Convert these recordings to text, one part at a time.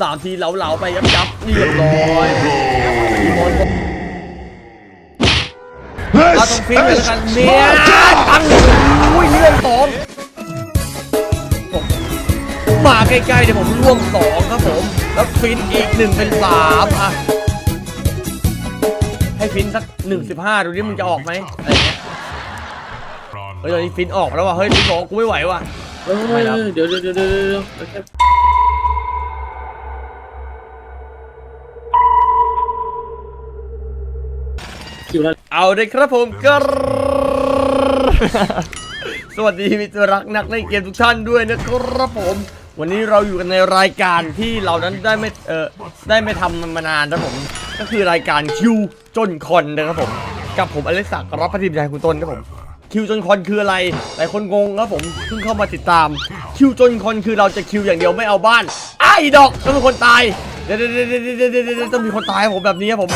สามทีเหลาๆไปยับยับเรียบร้อยอีโมนเอาตรงฟินเลยแล้วกันเนี่ยตั้งอุ้ยเลื่อนสองผมมาใกล้ๆเดี๋ยวผมร่วมสองครับผม แล้วฟินอีกหนึ่งเป็นสามอะ ให้ฟินสักหนึ่งสิบห้าดูดิมึงจะออกไหมอะไรเงี้ยเฮ้ยตอนนี้ฟินออกแล้วว่ะเฮ้ยฟินบอกกูไม่ไหวว่ะเออไม่รับเดี๋ยวเดี๋ยวเดี๋ยวเดี๋ยว คิวแล้วเอาเลยครับผมก็สวัสดีมิตรรักนักเล่นเกมทุกท่านด้วยนะครับผม วันนี้เราอยู่กันในรายการที่เรานั้นได้ไม่เออได้ไม่ทำมันมานานนะครับผม ก็คือรายการคิวจนคอนนะครับผม กับผมอเล็กซ์กรับพัฒนิบใจคุณต้นครับผมคิวจนคอนคืออะไร หลายคนงงครับผมเพิ่งเข้ามาติดตาม คิวจนคอนคือเราจะคิวอย่างเดียวไม่เอาบ้าน ไอ้ดอกต้องมีคนตายเดี๋ยวเดี๋ยวเดี๋ยวเดี๋ยวเดี๋ยวเดี๋ยวต้องมีคนตายครับผมแบบนี้ครับผม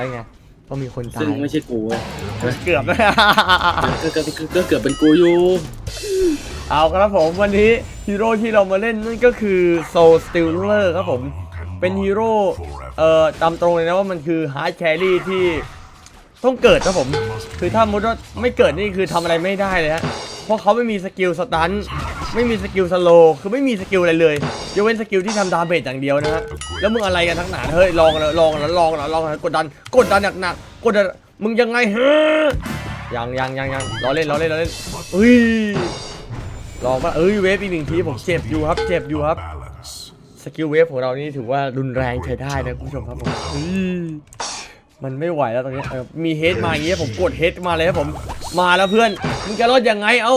ได้ไงต้องมีคนตาซึ่งยไม่ใช่กูเว้ยเกือบนะก็ก็ก็ก็เกือบเป็นกูอยู่ เอาครับผมวันนี้ฮีโร่ที่เรามาเล่นนั่นก็คือ Soul Stealer ครับผมเป็นฮีโร่เอ่อตามตรงเลยนะว่ามันคือฮาร์ดแครี่ที่ต้องเกิดครับผม คือถ้ามุดว่าไม่เกิดนี่คือทำอะไรไม่ได้เลยฮะเพราะเขาไม่มีสกิลสตัน ไม่มีสกิลสโลคือไม่มีสกิลอะไรเลยยกเว้นสกิลที่ทำดาเมจอย่างเดียวนะฮะแล้วมึงอะไรกันทั้งหนาเฮ้ยลองแล้วลองแล้วลองแล้วลองแล้วกดดันกดดันหนักๆกดดันมึงยังไงฮ้ยยังยังยังยังรอเล่นรอเล่นรอเล่นอุ้ยลองว่าเอ้ยเวฟอีกหนึ่งทีผมเจ็บอยู่ครับเจ็บอยู่ครับสกิลเวฟของเรานี่ถือว่ารุนแรงใช้ได้นะคุณผู้ชมครับผมเฮ้ยมันไม่ไหวแล้วตอนนี้เออมีเฮดมาอย่างเงี้ยผมกดเฮดมาเลยครับผมมาแล้วเพื่อนมึงจะรอดยังไงเอ้า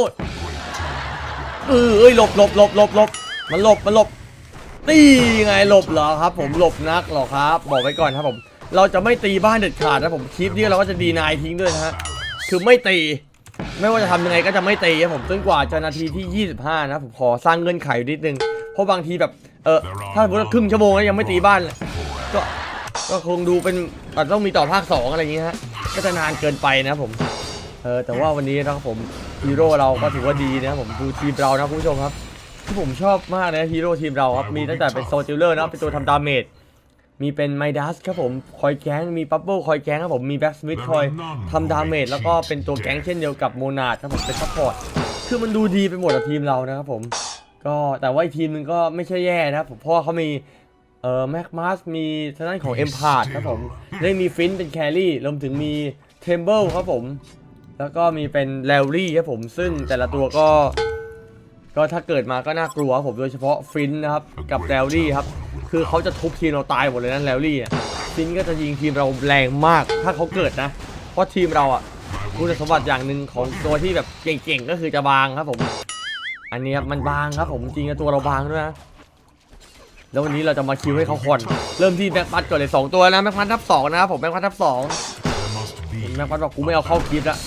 เออเอ้ยหลบหลบหลบหลบหลบมันหลบมันหลบตีไงหลบเหรอครับ ผมหลบนักเหรอครับ บอกไว้ก่อนครับผม เราจะไม่ตีบ้านเด็ดขาดนะผมคลิปนี้เราก็จะดีนายทิ้งด้วยนะฮะคือไม่ตี ไม่ว่าจะทำยังไงก็จะไม่ตีครับผมจนกว่าจะนาทีที่ 25 นะผมขอสร้างเงื่อนไขนิดนึงเพราะบางทีแบบเออถ้าสมมติว่าครึ่งชั่วโมงแล้วยังไม่ตีบ้านก็ก็คงดูเป็นอาจจะต้องมีต่อภาค 2 อะไรอย่างเงี้ยฮะก็จะนานเกินไปนะผม เออแต่ว่าวันนี้นะครับผมฮีโร่เราก็ถือว่าดีนะครับผมดูทีมเรานะคุณผู้ชมครับ ที่ผมชอบมากนะฮีโร่ทีมเราครับมีตั้งแต่เป็นโซจิลเลอร์นะเป็นตัวทำดาเมจมีเป็นไมดัสครับผมคอยแก๊งมีปับเบิลคอยแก๊งครับผมมีแบ็กสมิธคอยทำดาเมจแล้วก็เป็นตัวแก๊งเช่นเดียวกับโมนาดครับผมเป็นซัพพอร์ตคือมันดูดีไปหมดกับทีมเรานะครับผมก็แต่ว่าอีกทีมนึงก็ไม่ใช่แย่นะครับผมเพราะว่าเขามีเอ่อแม็กมาสมีทางด้านของเอ็มพาร์ครับผมได้มีฟินเป็นแครี่รวมถึงมีเทมเบิลครับผม แล้วก็มีเป็นแลลี่ครับผมซึ่งแต่ละตัวก็ ก็ถ้าเกิดมาก็น่ากลัวครับผมโดยเฉพาะฟินนะครับกับแลลี่ครับคือเขาจะทุบทีมเราตายหมดเลยนะแลลี่อะฟินก็จะยิงทีมเราแรงมากถ้าเขาเกิดนะ เพราะทีมเราอะคุณสมบัติอย่างหนึ่งของตัวที่แบบเก่งๆก็คือจะบางครับผม อันนี้ครับมันบางครับผมจริงตัวเราบางด้วยนะแล้ววันนี้เราจะมาคิวให้เขาคอนเริ่มที่แม็กพัดก่อนเลยสองตัวนะแม็กพัดทับสองนะครับผมแม็กพัดทับสองแม็กพัดบอกกูไม่เอาเข้าคลิปล้ว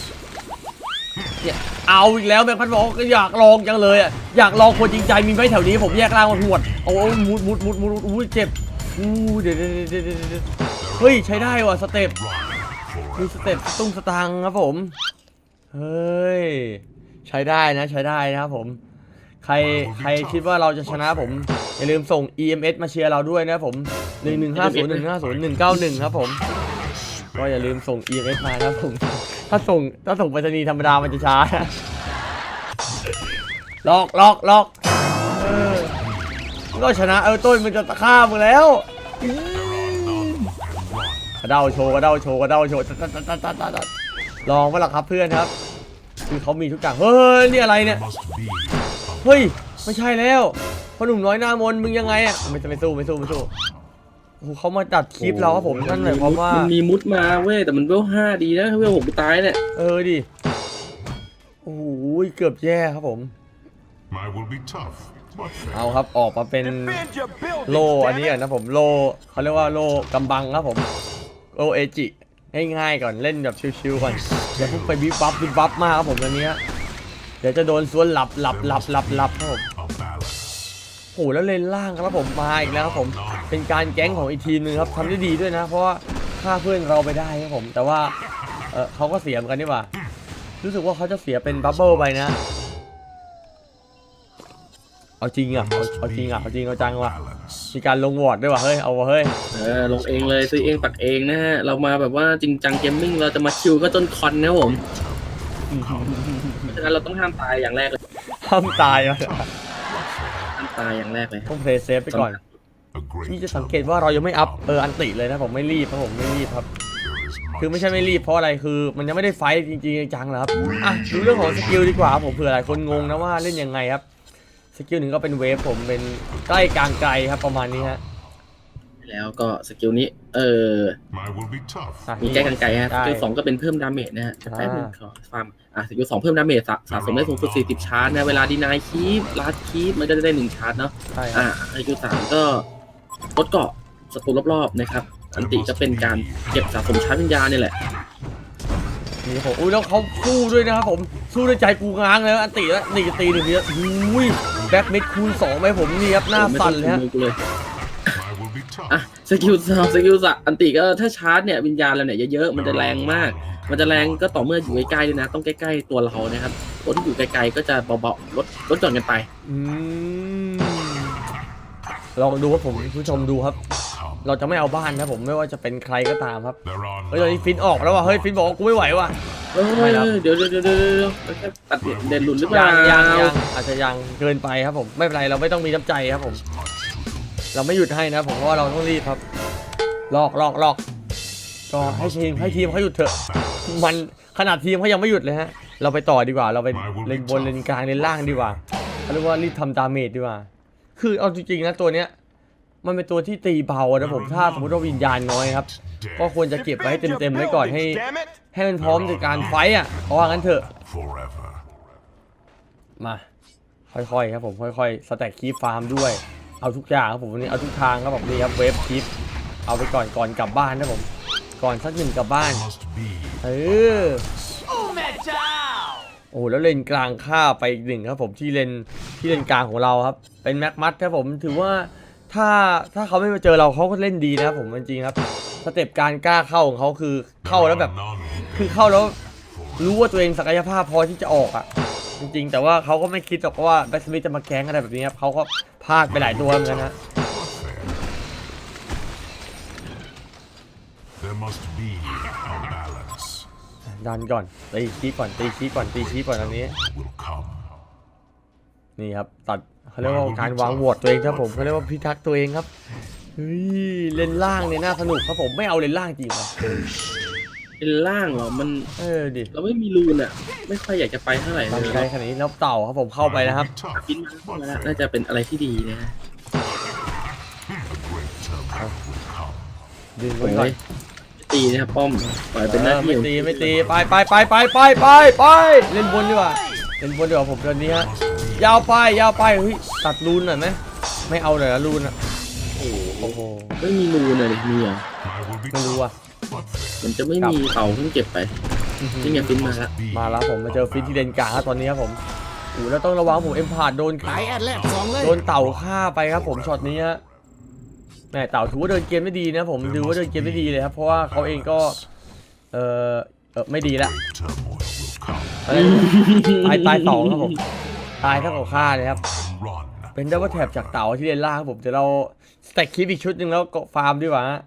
เนี่ยเอาอีกแล้วแม็กพัดบอกก็อยากลองจังเลยอะอยากลองคนจริงใจมีไหมแถวนี้ผมแยกล่างมาหวดโอ้ยมุดมุดมุดมุดมุดอุ้เจ็บอู้เดี๋ยวเดี๋ยวเดี๋ยวเดี๋ยวเดี๋ยวเฮ้ยใช้ได้ว่ะสเต็ปมีสเต็ปตุ้งสตางค์ครับผมเฮ้ยใช้ได้นะใช้ได้นะครับผมใครใครคิดว่าเราจะชนะผม อย่าลืมส่ง EMS มาเชียร์เราด้วยนะผม 1 1 5 0 1 5 0 1 9 1 ครับผม ก็อย่าลืมส่ง EMS มานะครับผม ถ้าส่งถ้าส่งไปรษณีย์ธรรมดามันจะช้าลอกลอกลอกเออก็ชนะเออต้นมันจะฆ่ามึงแล้วกระเด้าโชว์กระเด้าโชว์กระเด้าโชว์ลองมาหรอครับเพื่อนครับ คือเขามีทุกอย่างเฮ้ยนี่อะไรเนี่ยเฮ้ยไม่ใช่แล้วพ่อหนุ่มน้อยหน้ามนมึงยังไงอะไม่ไม่สู้ไม่สู้ไม่สู้ โอ้โหเขามาตัดคลิปเราครับผมนั่นหมายความว่านมีมุดมาเว้ยแต่มันเวลห้าดีนะถ้าเวลหกกูตายเนี่ยเออดิโอ้โหเกือบแย่ครับผม I will be tough, but fair. เอาครับออกมาเป็นโลอันนี้ก่อนนะผมโลเขาเรียกว่าโลกำบังครับผมโลเอจิง่ายๆก่อนเล่นแบบชิวๆก่อนอย่าเพุ่งไปวิบวับวิบวับมากครับผมอันเนี้ยเดี๋ยวจะโดนสวนหลับหลับหลับหลับหลับครับผม A balance. โอ้โหแล้วเลนล่างครับผมมาอีกแล้วครับผมเป็นการแก๊งของอีกทีมหนึงครับทำได้ดีด้วยนะ เพราะว่าฆ่าเพื่อนเราไปได้ครับผม แต่ว่าเออเขาก็เสียเหมือนกันนี่หว่ารู้สึกว่าเขาจะเสียเป็นบับเบิลไปนะเอาจริงอะเอาเอาจริงอะเอาจริงเอาจังว่ะ Balance. มีการลงวอร์ดด้วยว่ะเฮ้ยเอาว่ะเฮ้ยเออลงเองเลยซื้อเองปักเองนะฮะเรามาแบบว่าจริงจังเกมมิ่งเราจะมาคิวก็ต้นคอนนะครับผมเพราะฉะนั้นเราต้องห้ามตายอย่างแรกเลยห้ามตายอะห้าม ตายอย่างแรกเลยต้องเพลย์เซฟไปก่อน A great นี่จะสังเกตว่าเรายังไม่อัพเอออันติเลยนะผมไม่รีบครับผมไม่รีบครับ There is คือ much ไม่ใช่ไม่รีบเพราะอะไรคือ มันยังไม่ได้ไฟท์จริงๆจังๆเหรอครับอะดูเรื่องของสกิลดีกว่าครับผมเผื่อหลายคนงงนะว่าเล่นยังไงครับสกิลหนึ่งก็เป็นเวฟผมเป็นใกล้กลางไกลครับประมาณนี้ฮะแล้วก็สกิลนี้ เออ Mine will be tough. อะมีใกล้กันไกลฮะสได้กิลสองก็เป็นเพิ่มดาเมจนะฮะอ่าแป๊บนึงขอฟาร์ม อะสกิลสองเพิ่มดาเมจสะสะสมได้สูงสุด40ชาร์จนะเวลาดีนายคีฟลาดคีฟมันก็จะได้หนึ่งชาร์จเนาะใช่ครัอ่าบสกิลสามก็ลดเกราะศัตรูรอบๆนะครับ อันติก็เป็นการเก็บสะสมชาร์จวิญญาณนี่แหละ นี่ครับผมอุ้ยแล้วเขาสู้ด้วยนะครับผมสู้ด้วยใจกูง้างเลยอันติแล้วนี่ตีหนึ่งทีแล้วอุ้ยแบ็กเม็ดคูณสองไหมผมนี่ครับหน้าสั่นเลยฮะ ไม่ต้องชูมือกูเลย Mine will be tough. อะสกิลสองสกิลสามอันติก็ถ้าชาร์จเนี่ยวิญญาณเราเนี่ยเยอะๆมันจะแรงมาก มันจะแรงก็ต่อเมื่ออยู่ใกล้ๆด้วยนะ ต้องใกล้ๆตัวเรานะครับตัวที่อยู่ไกลๆก็จะเบาๆลดลดหย่อนกันไป อืมลองดูครับผมผู้ชมดูครับ Come. เราจะไม่เอาบ้านนะผมไม่ว่าจะเป็นใครก็ตามครับ There are เฮ้ยตอนนี้ none ฟินออกแล้วว่ะเฮ้ยฟินบอกว่ากูไม่ไหวว่ะ เออไม่ครับ เดี๋ยวเดี๋ยวเดี๋ยวเดี๋ยวเดี๋ยวแล้วก็ตัดเด่นหลุนหรือเปยัล่างยังยังอาจจะยังเกินไปครับผมไม่เป็นไรเราไม่ต้องมีน้ำใจครับผม เราไม่หยุดให้นะผมเพราะว่าเราต้องรีบครับลอกลอกลอกก็ให้ทีมให้ทีมเขาหยุดเถอะ มันขนาดทีมเขายังไม่หยุดเลยฮะ เราไปต่อดีกว่า เราไปเลนบนเลนกลางเลนล่างดีกว่าเขาเรียกว่ารีบทำดาเมจดีกว่า คือเอาจริงๆนะตัวเนี้ย มันเป็นตัวที่ตีเบานะผมถ้าสมมติว่าวิญญาณน้อยครับ ก็ควรจะเก็บไว้ให้เต็มๆไว้ก่อนให้ ให้มันพร้อมในการไฟอะเพราะว่างั้นเถอะ มา ค่อยๆครับผมค่อยๆสแต็กคีฟฟาร์มด้วย เอาทุกอย่างครับผมวันนี้เอาทุกทางครับผมนี่ครับเวฟคีฟเอาไปก่อนก่อนกลับบ้านนะผม ก่อนสักหนึ่งกลับบ้าน Must be เออ โอ้แล้วเลนกลางฆ่าไปอีกหนึ่งครับผมที่เลนที่เลนกลางของเราครับ เป็นแม็กมัดครับผมถือว่าถ้าถ้าเขาไม่มาเจอเราเขาก็เล่นดีนะครับผมจริงๆครับสเต็ปการกล้าเข้าของเขาคือเข้าแล้วแบบ none. คือเข้าแล้วรู้ว่าตัวเองศักยภาพพอที่จะออกอะ จริงๆ แต่ว่าเขาก็ไม่คิดหรอกว่าแบ็กสมิธจะมาแก๊งอะไรแบบนี้ครับเขาก็พลาดไปหลายตัวเหมือนกันนะ must be a balance. ดันก่อนตีคีก่อนตีคีก่อนตีคีก่อนอันนี้ Will come. นี่ครับตัดเขาเรียกว่าการวางโหวตตัวเองครับผมเขาเรียกว่าพิทักษ์ตัวเองครับเฮ้ยเลนล่างเนี่ยน่าสนุกครับผมไม่เอาเลนล่างจริงว่ะเป็นล่างเหรอ มันเออดิเราไม่มีรูนอะ ไม่ค่อยอยากจะไปเท่าไหร่บางเลยไกลขนาดนี้แล้วเต่าครับผมเข้าไปนะครับ Tough, ฟินมาเข้ามาแล้ว น่าจะเป็นอะไรที่ดีนะฮะ a great turmoil will come. ดึงโอ้ไว้ก่อนย ตีนะครับป้อมปล่อยเป็นหน้าเออที่ไม่ของตีไม่ตีไปไปไปไปไปไปไปเล่นบนดีกว่าเล่นบนดีกว่าผมตอนนี้ฮะยาวไปยาวไปเฮ้ยตัดรูนหน่อยไหมไม่เอาเลยนะรูนอะโอ้โหโอ้โหไม่มีรูนเลยดิมีเหรอ I will be ไม่รู้อะ but fair. มันจะไม่มีเต่าเพิ่งเก็บไปนี่ไงฟินมาแล้ว Be มาแล้วผมมาเจอฟิตที่เลนกลางครับตอนนี้ครับผมโอ้แล้วต้องระวังผมเอ็มพาดโดนไหนแอดแลกสองเลยโดนเต่าฆ่าไปครับผมช็อตนี้ฮะแห มเต่าถือว่าเดินเกมไม่ดีนะผมดูว่าเดินเกมไม่ดีเลยครับเพราะว่าเขาเองก็เออเออไม่ดีละ turmoil will come อะไรตายตายสองครับผมตายเท่ากับฆ่าเลยครับ and run. เป็นดับเบิลแท็บจากเต่าที่เลนล่างครับผมเดี๋ยวเราสแต็กคลิปอีกชุดหนึ่งแล้วก็ฟาร์มดีกว่าฮะ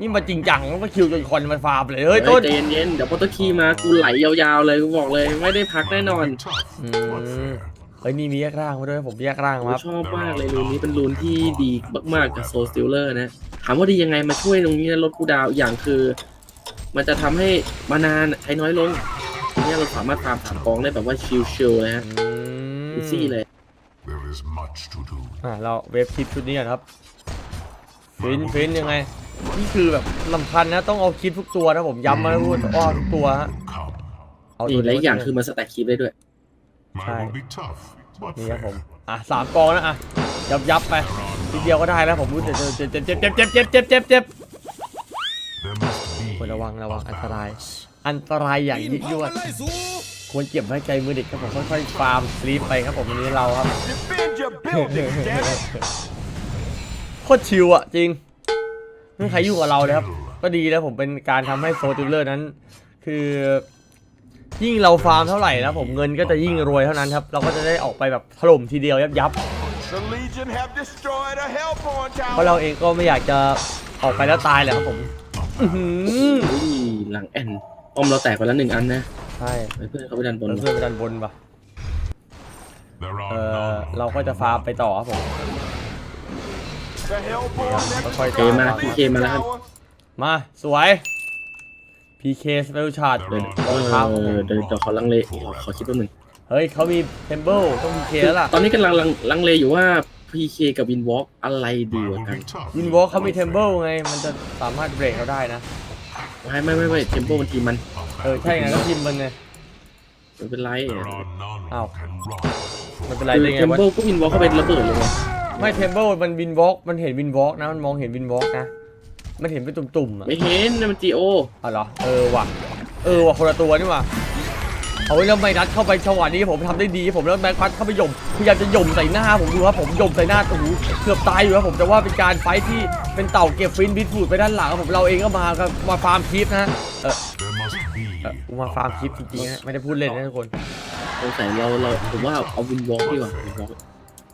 นี่มาจริงจังแล้วมาคิวจนคอนมันฟาร์มเลยเฮ้ยต้นใจเย็นๆเดี๋ยวโปรตคีมากูไหลยาวๆเลยกูบอกเลยไม่ได้พักแน่นอน Tough, อื but ม fair. เฮ้ยนี่มีแยกร่างมาด้วยผมแยกร่างมาครับชอบมากเลยรูนนี้เป็นรูนที่ดีมากๆกับโซสติลเลอร์นะถามว่าดียังไงมาช่วยตรงนี้นะลดกูดาวอีกอย่างคือ มันจะทำให้มานานใช้น้อยลงเนี่ยเราสามารถตามสามกองได้แบบว่าชิลๆเลยฮะอืมอีซี่เลย There is much to do. อะเราเวฟคลิปชุดนี้ก่อนครับฟินฟินยังไงนี่คือแบบลำพันธ์นะต้องเอาคลิปทุกตัวนะผมย้ำมาแล้วพูดอ้อทุกตัวฮะ Come. เอานี่ตัวและอีกอย่างนี้คือมันสแต็กคลิปได้ด้วย Mine Hi. will be tough, but นี่ครับผม fair. อะสามกองนะอะยับยับไปทีเดียวก็ได้แล้วผมรู้เจ็บเจ็บเจ็บเจ็บเจ็บเจ็บเจ็บเจ็บเจ็บเจ็บ There must be ควรระวังระวัง a อันตราย balance. อันตรายอย่างยิ่งยวดควรเก็บไว้ใจมือเด็กครับผมค่อยๆฟาร์มสลีปไปครับผมวันนี้เราครับโคตรชิวอะจริงไม่มีใครยุ่งกับเราเลยครับ ก็ดีแล้วผมเป็นการทำให้โซติลเลอร์นั้น คือ ยิ่งเราฟาร์มเท่าไหร่นะผมเงินก็จะยิ่งรวยเท่านั้นครับ เราก็จะได้ออกไปแบบถล่มทีเดียวยับยับ The Legion have destroyed a Hellborn เพราะ tower. เราเองก็ไม่อยากจะออกไปแล้วตายแหละครับผมอื้อหืออุ้ยหลังแอนออมเราแตกไปแล้วหนึ่งอันนะใช่ไปเพื่อนเขาไปดันบนเราเพื่อนไปดันบนปะ There เอ are อ none เราก็จะฟาร์มไปต่อครับผม The Hellborn have ค่อยๆ destroyed มา the พี่เค Legion มาแล้วครับ tower. มาสวย PK Spell Charge เดี๋ยวรองเท้าของผมเดี๋ยวเดี๋ยวขอลังเลขอขอคิดแป๊บหนึงเฮ้ยเขามี Temple ต้อง PK แล้วล่ะตอนนี้กำลังลังลังเลอยู่ว่า PK กับวินวอล์กอะไรดี I กว่า will กัน be tough. วินวอลเขามี Temple ไง มันจะสามารถเบรกเราได้นะ ไม่ไม่ไม่ไม่เทมโปมันทีมมัน เออ ใช่ไงก็พิมพ์มันไงไม่เป็นไร There are none who Ow. can run มันเป็นไรคือได้ไงเทมวะโปก็วินวอล์กเข้าไประเบิดเลยว่ะไม่ Temple มันวินวอลมันเห็นวินวอลนะ มันมองเห็นวินวอลนะ มันเห็นเป็นตุ่มๆอะไม่เห็นนั่นมันจีโออ๋อเหรอ เออว่ะ เออว่ะคนละตัวนี่ว่ะเอาไว้แล้วไม่นัดเข้าไปจังหวะนี้ผมทำได้ดีผมแล้วแม็กพัดเข้าไปหย่มพยายามจะหย่มใส่หน้าผมดูครับผมหย่มใส่หน้าโอ้โหเกือบตายอยู่ครับผมแต่ว่าเป็นการไฟท์ที่เป็นเต่าเก็บฟินบิทฟูดไปด้านหลังครับผมเราเองก็มาครับมาฟาร์มคลิปนะฮะเออ There must be เออกูมาฟาร์มคลิปจริงๆนะไม่ได้พูดเล่นนะทุกคนสงสัยเราเราผมว่าเอาวินวอล์กดีกว่าวินวอล์ก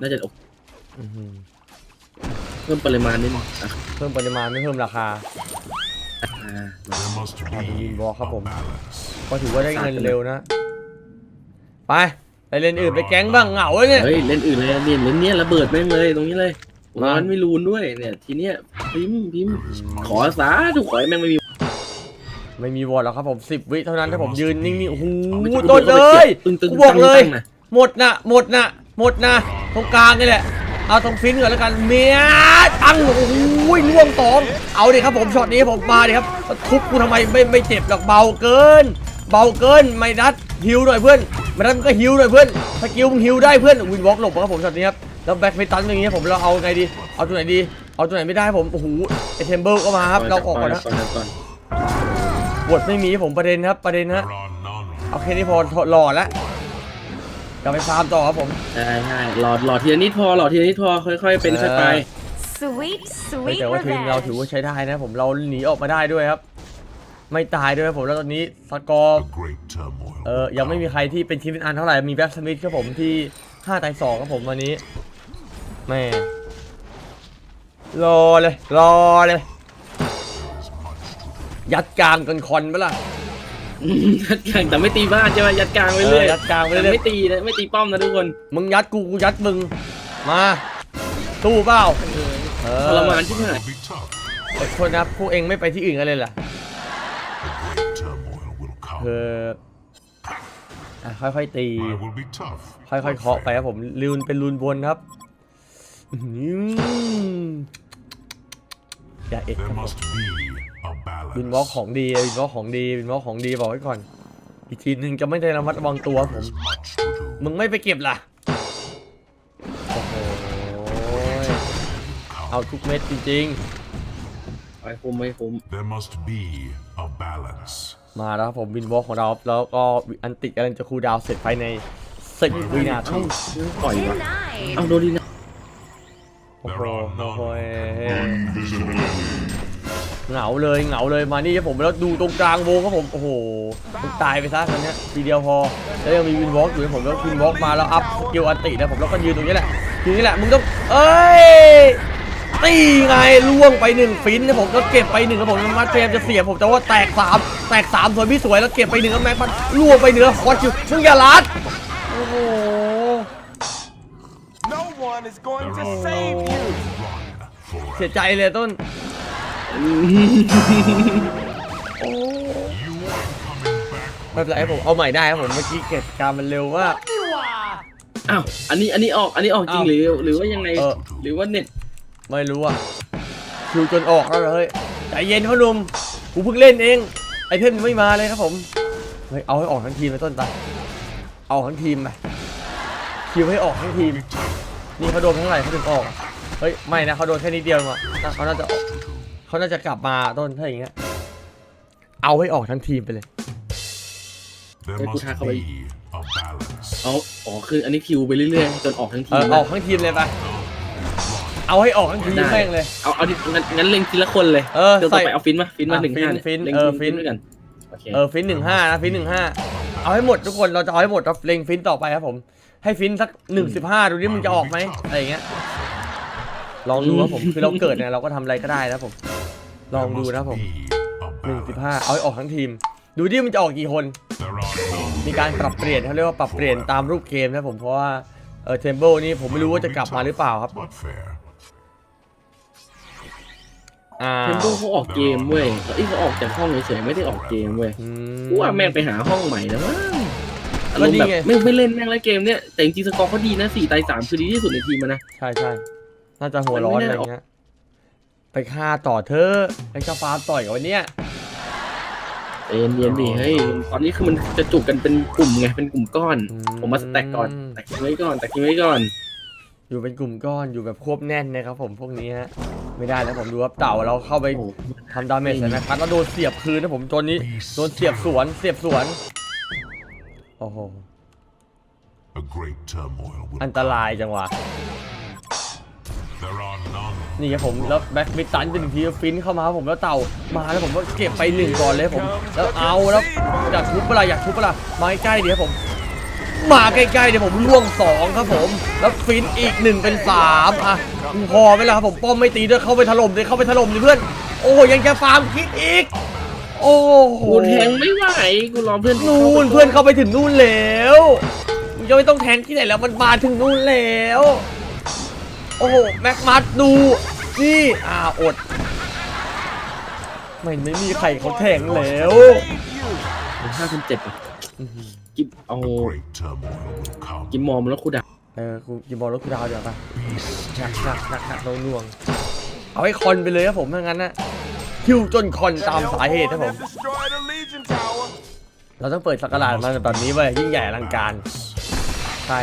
น่าจะอื้อหือ เพิ่มปริมาณนิดนึงอะเพิ่มปริมาณไม่เพิ่มราคาอ่า there must be Ah, the wall ครับผม a balance. ก็ถือว่าได้เงินเร็วนะ ไป ไปเล่นอื่นไปแก๊งบ้างเหงาเลยเนี่ย เฮ้ยเล่นอื่นเลยเล่นเล่นเนี้ยระเบิดแม่งเลยตรงนี้เลยมามันไม่รูนด้วยเนี่ย ทีเนี้ยพิมพ์พิมพ์ขอสาถูกขอให้แม่งไม่มีไม่มีวอร์ดหรอกครับผมสิบวิเท่านั้นถ้าผมยืนนิ่งๆโอ้โหไม่ถูกต้นเลย ตึงตึงกูบอกเลยตั้งๆนะหมดนะหมดนะหมดนะตรงกลางนี่แหละ เอาตรงฟินก่อนแล้วกันเมียตั้งโอ้โหล่วงสองเอาดิครับผมช็อตนี้ผมมาดิครับทุบกูทำไมไม่ไม่เจ็บหรอกเบาเกิน เบาเกินไม่นัดฮิวหน่อยเพื่อนไม่นัดมันก็ฮิวหน่อยเพื่อนสกิลมึงฮิวได้เพื่อนวินวอล์กหลบครับผมช็อตนี้ครับแล้วแบ็คไม่ตันอย่างเงี้ยผมเราเอาไงดี เอาตัวไหนดี เอาตัวไหนไม่ได้ผมโอ้โหไอเทมเบิลก็มาครับเราออกก่อนนะก่อนนะก่อนบทไม่มีผมประเด็นครับประเด็นนะ There are none who เอาแค่นี้พอหล่อแล้ว กลับไปฟาร์มต่อครับผม ใช่ใช่หลอดหลอดทีละนิดพอหลอดทีละนิดพอค่อย ๆ เป็นค่อยไป Sweet, เฮ้ย sweet แต่ว่าทีมเราถือ revenge. ว่าใช้ได้นะผมเราหนีออกมาได้ด้วยครับ ไม่ตายด้วยครับผมแล้วตอนนี้สกอร์ the great turmoil. เออยังไม่มีใครที่เป็นทีมเป็นอันเท่าไหร่มีแบ็กสมิธครับผมที่5ตาย2ครับผมวันนี้แม่รอเลย รอเลย ยัดกลางกันคอนปะล่ะ ยัดกลางแต่ไม่ตีบ้านใช่ไหมยัดกลางไปเรื่อยเออยัดกลางไปเรื่อย แต่ไม่ตีนะไม่ตีป้อมนะทุกคนมึงยัดกูกูยัดมึง มาสู้เปล่าเออทรมานที่ไหน Will be tough. อดทนนะพวกเองไม่ไปที่อื่นกันเลยล่ะ The great turmoil will คื come. ออะค่อยๆตี I will be tough. ค่อยๆเคาะไปครับผมลูนเป็นลูนบนครับอื้อหืออย่าเอ็ดค There รับผม must be a balance. วินวอล์กของดีวินวอล์กของดีวินวอล์กของดีบอกไว้ก่อน อีกทีหนึ่งจะไม่ได้ระมัดระวังตัวผม There's much to do. มึงไม่ไปเก็บล่ะโอ้โหเอาทุกเม็ดจริงไปคุมไม่คุม There must be a balance. ๆมาแล้วครับผมวินวอล์กของเราแล้วก็อันติกำลังจะคูลดาวน์เสร็จภายในสิบวินาทีปล่อยวะ Denied. เอาโดนดี เหงาเลยเหงาเลยมานี่ครับผมแล้วดูตรงกลางวงครับผมโอ้โหมึงตายไปซะตอนเนี้ยทีเดียวพอแล้วยังมีวินวอล์กอยู่ให้ผมแล้ววินวอล์กมาแล้วอัพสกิลอันตินะผมแล้วก็ยืนตรงนี้แหละยืนนี่แหละมึงต้องเอ้ยตีไงล่วงไปหนึ่งฟินนะผมก็เก็บไปหนึ่งครับผมมัดเฟรมจะเสียบผมแต่ว่าแตกสามแตกสามสวยพี่สวยแล้วเก็บไปหนึ่งแล้วแม็กมันล่วงไปเหนือคอร์ชิวมึงอย่าลัดโอ้โห No one is going to Oh. save you. Run เสี forever. ยใจเลยต้น ไม่เป็นไรผมเอาใหม่ได้ครับผมเมื่อกี้เกิดการมันเร็วมาก อ้าวอันนี้อันนี้ออกอันนี้ออกจริงอ้าวหรือหรือว่ายังไงเออ หรือว่าเน็ตไม่รู้อะคิวจนออกแล้วเหรอเฮ้ยใจเย็นพ่อหนุ่มกูเพิ่งเล่นเอง ไอเทมยังไม่มาเลยครับผมเฮ้ยเอาให้ออกทั้งทีมไปต้นไปเอาทั้งทีมไปคิวให้ออกทั้งทีม นี่เขาโดนเท่าไหร่เขาถึงออกอะเฮ้ยไม่นะเขาโดนแค่นิดเดียวมาน่าเขาน่าจะออก เขาน่าจะกลับมาต้นถ้าอย่างเงี้ย เอาให้ออกทั้งทีมไปเลย There Hey, must good hack away. be a balance. เอาอ๋อคืออันนี้คิวไปเรื่อยๆจนออกทั้งทีเออมออกทั้งทีมเลยไปเอาให้ออกทั้งทีมได้แม่งเลย เอาเอาดิงั้นงั้นเล็งทีละคนเลยเออเดี๋ยวต่อใส่ไปเอาฟินมาฟินมาอะหนึ่งห้าฟินเล็งเออฟินฟิน ด้วยกันโอเคเออฟินหนึ่งห้านะฟินหนึ่งห้าเอาให้หมดทุกคนเราจะเอาให้หมดครับเล็งฟินต่อไปครับผม ให้ฟินสักหนึ่งสิบห้าดูดิมึงจะออกไหมอะไรอย่างเงี้ยลองดูครับผมคือเราเกิดเนี่ยเราก็ทำอะไรก็ได้นะครับผม ลองดูนะครับผม Be a หนึ่งสิบ balance. ห้าเอาให้ออกทั้งทีม ดูดิมันจะออกกี่คน There are no มีการปรับเปลี่ยนเขาเรียกว่าปรับเปลี่ยนตามรูปเกมนะผมเพราะว่าเออเทมเบิลนี่ผมไม่รู้ว่าจะกลับมาหรือเปล่าครับ but fair. อ่าเทมโบเขาออกเกมเว้ยไอ้ยเขาออกจากห้องเฉยๆไม่ได้ออกเกมเว้ยอืกูว่าแม่งไปหาห้องใหม่แล้วมั้งอาก็รมดีณ์แบบไงไม่ไม่เล่นแม่งแล้วเกมเนี้ยแต่จริงๆสกอร์เขาดีนะสี่ตายสามคือดีที่สุดในทีมมันนะใช่ใช่น่าจะหัวร้อนอะไรเงี้ย ไปฆ่าต่อเธอะไอ้เจ้าฟ้าต่อยกับวันเนี้ยเอ็นเย็นดิเฮ้ยตอนนี้คือมันจะจุกกันเป็นกลุ่มไงเป็นกลุ่มก้อน ผมมาสแต็กก่อนแต็กทิ้งไว้ก่อนแต็กทิ้งไว้ก่อน อยู่เป็นกลุ่มก้อนอยู่แบบควบแน่นนะครับผมพวกนี้ฮะไม่ได้แล้วผมดูครับเต่าเราเข้าไปโอ้โหทำดาเมจใส่แม็กพัดแล้วโดนเสียบคืนนะผมจนนี้โดนเสียบสวนเสียบสวนโอ้โห A great turmoil will อันตรายจังวะ There are none นี่ครับผมแล้วแบ็คมิดตันเป็นงทีฟินเข้ามาครับผมแล้วเต่ามาแล้วผมก็เก็บไปหนึ่งก่อนเลยผม แล้วเอาแล้วอยากทุบเปะล่าอยากทุบเปะล่ามาใกล้ๆเดี๋ยวผมมาใกล้ๆเดี๋ยวผมล่วงสองครับผม แล้วฟินอีกหนึ่งเป็นสามอะพอไหมล่ะครับผมป้อมไม่ตีด้วยเข้าไปถล่มเลยเข้าไปถล่มเลยเพื่อน โอ้โหยังจะฟาร์มคิดอีก โอ้โหกูแทงไม่ไหวกูรอเพื่อนนู่นเพื่อนเข้าไปถึงนู่นแล้วมึงจะไม่ต้องแทงที่ไหนแล้วมันมาถึงนู่นแล้ว โอ้โห แม็กมัดดู นี่อ่าอด ไม่ไม่มีใครเขาแทงแล้วห้าพันเจ็ดะกิบเอา A great turmoil will come. กิมมอมแล้วคูดักเออกูยิงบอลรถกูดาวเดี๋ยวปะ Be หนัก still. หนักหนักหนักน่วงๆเอาให้คอนไปเลยครับผมถ้างั้นนะคิวจนคอน The ตามสาเหตุ Hellborn ครับผม have destroyed a Legion tower. เราต้องเปิดสักการะมาแบบนี้เว้ยยิ่งใหญ่อลังการ ใช่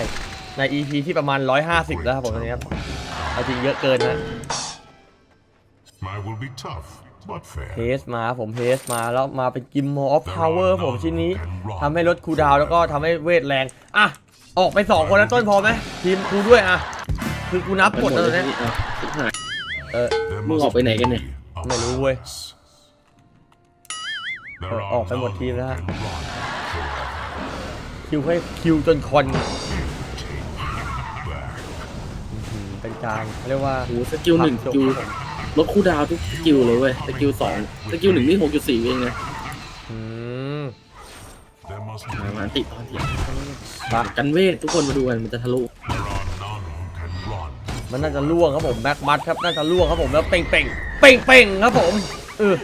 ใน EP ที่ประมาณ 150 แล้วครับผมตอนนี้ครับ เอาจริงเยอะเกินนะ I will be tough, but เท fair. สมาผมเทสมาแล้วมาเป็นกิมมออฟพาวเวอร์ผมชิ้นนี้ทำให้ลดคูลดาวน์แล้วก็ทำให้เวทแรง อะ ออกไป2คนแล้วต้นพอไหมทีมกูด้วยอะ คือกูนับกดแล้วตอนเนี้ยเอาชิบหายเออ There มึง must ออกไปไหนกันเนี่ย be a ไม่รู้เว้ย balance. เอ There อออก are ไปหมด none ทีม who แล้วฮะ can run forever. คิวให้คิวจนคอน Back. เป็นการเขาเรียกว่าโอ้โหสกิลหนึ่งสกิลลดคูลดาวน์ทุกสกิลเลยเว้ยสกิลสองสกิลหนึ่งนี่หกจุดสี่เองนะอืม There must มา be มาติดตอนเถียงปะกันเวททุกคนมาดูกันมันจะทะลุ There are none who can run. มันน่าจะล่วงครับผมแบ็กบัตครับน่าจะล่วงครับผมแล้วเป่งเป่งเป่งเป่งครับผมเออ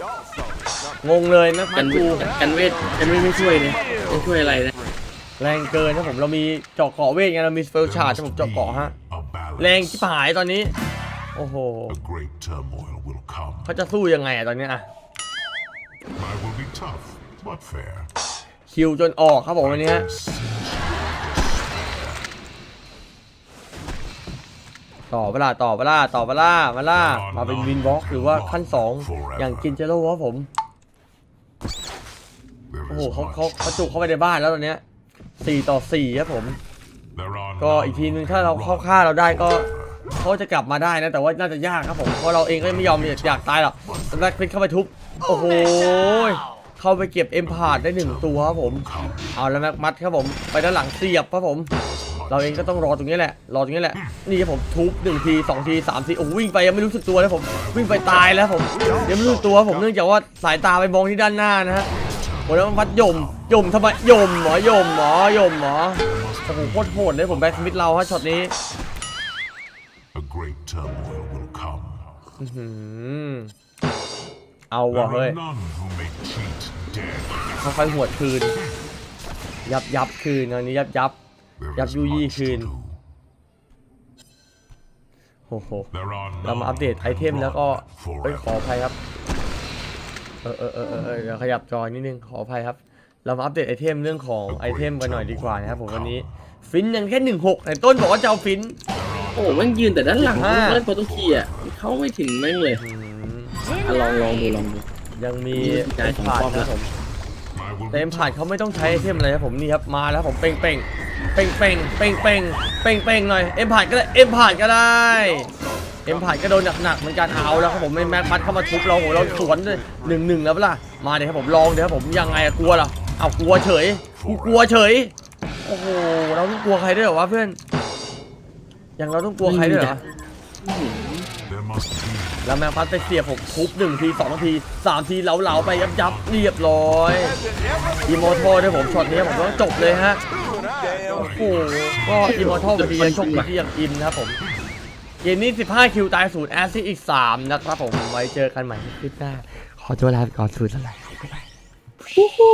งงเลยแม็กบักัตนเวกูทกันเวทกันเวทไม่ช่วยเลยไม่ช่วยอะไรนะแรงเกินครับผมเรามีเจาะเกาะเวทไงเรามีสเปลชาร์จครับผมเจาะเกาะฮะ A balance. แรงชิบหายตอนนี้ โอ้โห A great turmoil will come. เขาจะสู้ยังไงอะตอนเนี้ยอะ I will be tough, but fair. คิวจนออกครับผมวันนี้ฮะต่อเวลาต่อเวลาต่อเวลามาล่ามาเป็นวินบล็อกหรือว่าขั้นสองอย่างกินเจโร่ครับผม There โอ้โห is เขา much. เขาเขาจุกเข้าไปในบ้านแล้วตอนเนี้ยสี่ต่อสี่ครับผม There are ก็ none อีกทีนึง who ถ้าเรา can เข้า run ฆ่าเราได้ก็ forever. เขาจะกลับมาได้นะ แต่ว่าน่าจะยากครับผมเพราะเราเองก็ไม่ยอมอยากตายหรอกแบ็คพิกเข้าไปทุบโอ้โหเข้าไปเก็บเอ็มพาดได้หนึ่งตัวครับผม เอาแล้วแม็กมัดครับผมไปด้านหลังเสียบครับผม เราเองก็ต้องรอตรงนี้แหละ รอตรงนี้แหละ นี่ครับผมทุบหนึ่งทีสองทีสามทีโอ้โหวิ่งไปยังไม่รู้สึกตัวเลยผม วิ่งไปตายแล้วผมยังไม่รู้สึกตัวผมเนื่องจากว่าสายตาไปมองที่ด้านหน้านะฮะโอ้แล้วมันวัดยมยมทำไมยมเหรอยมเหรอยมเหรอ โอ้โหโคตรโหดเลยผมแบ็คสมิธเราฮะช็อตนี้ A great turmoil will come. อื้อหือเอา There ว่ะเฮ้ย are none who may cheat dead. ค่อยๆหวดคืน ยับยับคืนอันนี้ยับยับ There Yap is yu yi much to kyun. do. โอ้โห There are เรามา none อัปเดต who ไอ can เทมแล้วก็ run เอ้ยขอ forever. อภัยครับ เออเออเออเออเออเดี๋ยวขยับจอนิดนึง ขออภัยครับ เรามาอัปเดตไอเทมเรื่องของไอเทมกันหน่อยดีกว่านะครับผมวันนี้ฟินยังแค่หนึ่งหกไหนต้นบอกว่าจะเอาฟิน โอ้โหแม่งยืนแต่ด้านหลังห้าเล่นโปรตุเกียร์เข้าไม่ถึงแม่งเลยอืมอะลองลองดูลองดู ยังมีนี่จ่าเอ็ยมสองพาดป้อมนะแล้วผม I will แต่ be เอ็มพาดเขาไม่ต้องใช้ไอเทมอะไรครับผมนี่ครับมาแล้วผมเป่งเป่งเป่งเป่งเป่งเป่งเป่งเป่งหน่อยเอ็มพาดก็ได้เอ็มพาดก็ได้เอ็มพาดก็โดนหนักๆเหมือนกันเอาแล้วครับผมไม่แม็กพัดเข้ามาทุบเราโหเราสวนเลยหนึ่งหนึ่งแล้วเปะล่ามาเดี๋ยวครับผมลองเดี๋ยวครับผมยังไงอะกลัวเหรอ เอากลัวเฉยกูกลัวเฉยโอ้โอ้โห เราต้องกลัวใครด้วยเหรอวะเพื่อน อย่างเราต้องกลัวใครด้วยเหรอ There must be แล้วแมวพัดไปเสียบผมทุบหนึ่งทีสองทีสามทีเหลาๆไปยับยับๆเรียบร้อยอีโมโทด้วยผมช็อตนี้ผมต้องจบเลยฮะ โอ้โห ก็อีโมโทพอดีโชคดีที่ยังอินนะครับผม เกมนี้ 15 คิวตายศูนย์แอสซิสอีก 3 นะครับผม ไว้เจอกันใหม่ในคลิปหน้า ขอตัวลาไปก่อนสวัสดีครับ